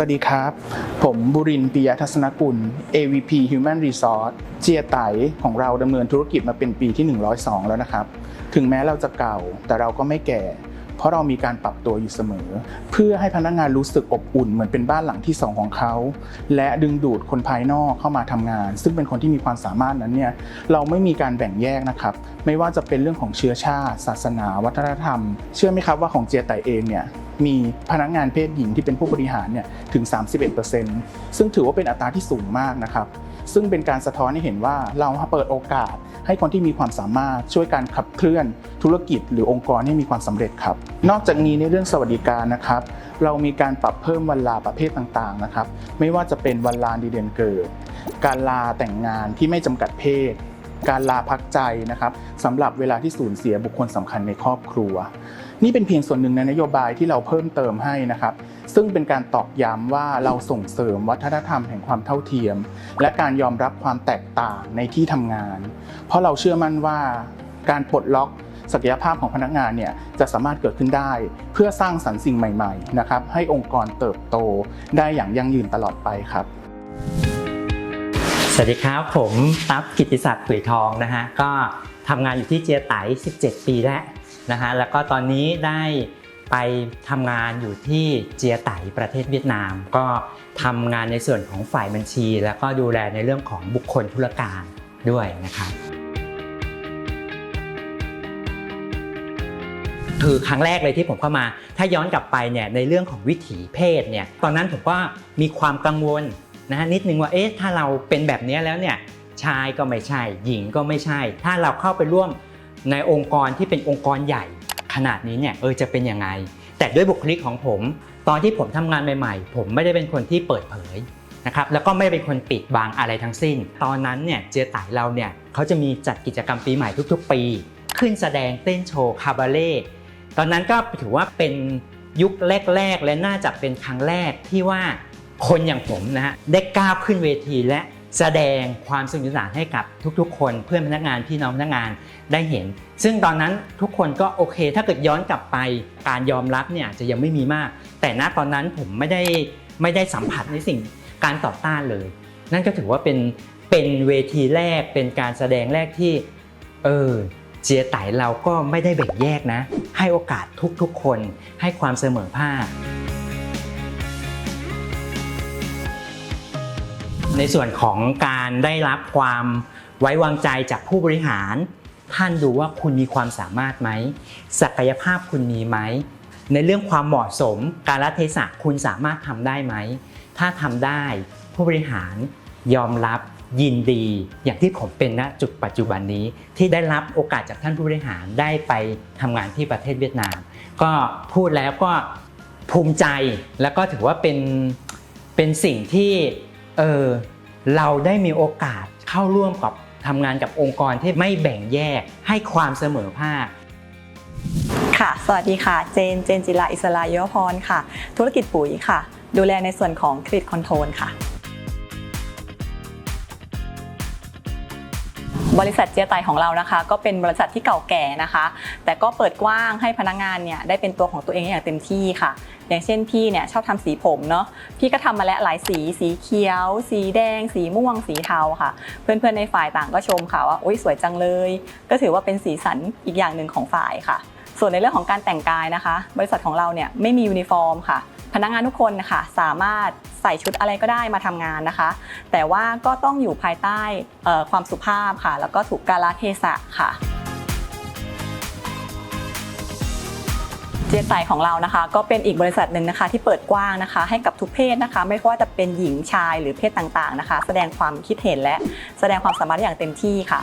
สวัสดีครับ ผมบุรินปิยทัศนกุล AVP Human Resource เจียไตของเราดำเนินธุรกิจมาเป็นปีที่ 102 แล้วนะครับ ถึงแม้เราจะเก่าแต่เราก็ไม่แก่ เพราะเรามีการปรับตัวอยู่เสมอ เพื่อให้พนักงานรู้สึกอบอุ่นเหมือนเป็นบ้านหลังที่สองของเขา และดึงดูดคนภายนอกเข้ามาทำงาน ซึ่งเป็นคนที่มีความสามารถนั้นเนี่ยเราไม่มีการแบ่งแยกนะครับ ไม่ว่าจะเป็นเรื่องของเชื้อชาติ ศาสนา วัฒนธรรม เชื่อไหมครับว่าของเจียไตเองเนี่ยมีพนักงานเพศหญิงที่เป็นผู้บริหารเนี่ยถึง 31%ซึ่งถือว่าเป็นอัตราที่สูงมากนะครับซึ่งเป็นการสะท้อนให้เห็นว่าเราเปิดโอกาส ให้คนที่มีความสามารถช่วยการขับเคลื่อนธุรกิจหรือองค์กรให้มีความสำเร็จครับ นอกจากนี้ในเรื่องสวัสดิการนะครับ เรามีการปรับเพิ่มวันลาประเภทต่างๆนะครับ ไม่ว่าจะเป็นวันลาดีเดือนเกิด การลาแต่งงานที่ไม่จำกัดเพศ การลาพักใจนะครับสำหรับเวลาที่สูญเสียบุคคลสำคัญในครอบครัว นี่เป็นเพียงส่วนหนึ่งในนโยบายที่เราเพิ่มเติมให้นะครับ ซึ่งเป็นการตอกย้ำว่าเราส่งเสริมวัฒนธรรมแห่งความเท่าเทียม และการยอมรับความแตกต่างในที่ทำงาน เพราะเราเชื่อมั่นว่าการปลดล็อกศักยภาพของพนักงานเนี่ยจะสามารถเกิดขึ้นได้ เพื่อสร้างสรรค์สิ่งใหม่ๆนะครับให้องค์กรเติบโตได้อย่างยั่งยืนตลอดไปครับ สวัสดีครับ ผมตั๊บกิติศักดิ์ผุยทองนะฮะก็ทำงานอยู่ที่เจียไต17 ปีแล้วนะฮะแล้วก็ตอนนี้ได้ไปทำงานอยู่ที่เจียไตประเทศเวียดนาม ก็ทำงานในส่วนของฝ่ายบัญชี แล้วก็ดูแลในเรื่องของบุคคลธุรการด้วยนะครับคือครั้งแรกเลยที่ผมเข้ามา ถ้าย้อนกลับไปเนี่ยในเรื่องของวิถีเพศเนี่ยตอนนั้นผมก็มีความกังวล นะฮะนิดนึงว่าเอ๊ะถ้าเราเป็นแบบนี้แล้วเนี่ยชายก็ไม่ใช่ หญิงก็ไม่ใช่ ถ้าเราเข้าไปร่วมในองค์กรที่เป็นองค์กรใหญ่ ขนาดนี้เนี่ยเออจะเป็นยังไง แต่ด้วยบุคลิกของผม ตอนที่ผมทำงานใหม่ ๆ ผมไม่ได้เป็นคนที่เปิดเผยนะครับแล้วก็ไม่ได้เป็นคนปิดบังอะไรทั้งสิ้น ตอนนั้นเนี่ยเจไตเราเนี่ยเขาจะมีจัดกิจกรรมปีใหม่ทุก ๆ ปี ขึ้นแสดงเต้นโชว์คาบาเล่ตอนนั้นก็ถือว่าเป็นยุคแรก ๆ และน่าจะเป็นครั้งแรกที่ว่า คนอย่างผมนะฮะได้ก้าวขึ้นเวทีและแสดงความสนุกสนานให้กับทุกๆ คนเพื่อนพนักงานพี่น้องพนักงานได้เห็น ซึ่งตอนนั้นทุกคนก็โอเค ถ้าเกิดย้อนกลับไปการยอมรับเนี่ยอาจจะยังไม่มีมาก แต่ณตอนนั้นผมไม่ได้ไม่ได้สัมผัสในสิ่งการต่อต้านเลย นั่นก็ถือว่าเป็นเป็นเวทีแรกเป็นการแสดงแรกที่เออเจียไตเราก็ไม่ได้แบ่งแยกนะ ให้โอกาสทุกๆ คนให้ความเสมอภาค ในส่วนของการได้รับความไว้วางใจจากผู้บริหาร ท่านดูว่าคุณมีความสามารถไหมศักยภาพคุณมีไหมในเรื่องความเหมาะสมการละเทศะคุณสามารถทำได้ไหม ถ้าทำได้ผู้บริหารยอมรับยินดี อย่างที่ผมเป็นณจุดปัจจุบันนี้ ที่ได้รับโอกาสจากท่านผู้บริหารได้ไปทำงานที่ประเทศเวียดนาม ก็พูดแล้วก็ภูมิใจแล้วก็ถือว่าเป็นเป็นสิ่งที่ เออเราได้มีโอกาสเข้าร่วมกับทำงานกับองค์กรที่ไม่แบ่งแยกให้ความเสมอภาคค่ะ สวัสดีค่ะ เจน เจนจิลาอิสลายยพรค่ะ ธุรกิจปุ๋ยค่ะ ดูแลในส่วนของคลิตคอนโทรลค่ะ บริษัทเจียไตของเรานะคะ ก็เป็นบริษัทที่เก่าแก่นะคะ แต่ก็เปิดกว้างให้พนักงานเนี่ยได้เป็นตัวของตัวเองอย่างเต็มที่ค่ะ อย่างเช่นพี่เนี่ยชอบทำสีผมเนาะพี่ก็ทำมาแล้วหลายสีสีเขียว สีแดง สีม่วง สีเทาค่ะ เพื่อนๆในฝ่ายต่างก็ชมค่ะว่าโอ๊ยสวยจังเลย ก็ถือว่าเป็นสีสันอีกอย่างหนึ่งของฝ่ายค่ะ ส่วนในเรื่องของการแต่งกายนะคะ บริษัทของเราเนี่ยไม่มียูนิฟอร์มค่ะ พนักงานทุกคนนะคะสามารถใส่ชุดอะไรก็ได้มาทำงานนะคะ แต่ว่าก็ต้องอยู่ภายใต้ความสุภาพค่ะ แล้วก็ถูกกาลเทศะค่ะเจไตของเรานะคะก็เป็นอีกบริษัทหนึ่งนะคะ ที่เปิดกว้างนะคะ ให้กับทุกเพศนะคะ ไม่ว่าจะเป็นหญิงชายหรือเพศต่างๆนะคะ แสดงความคิดเห็นและแสดงความสามารถอย่างเต็มที่ค่ะ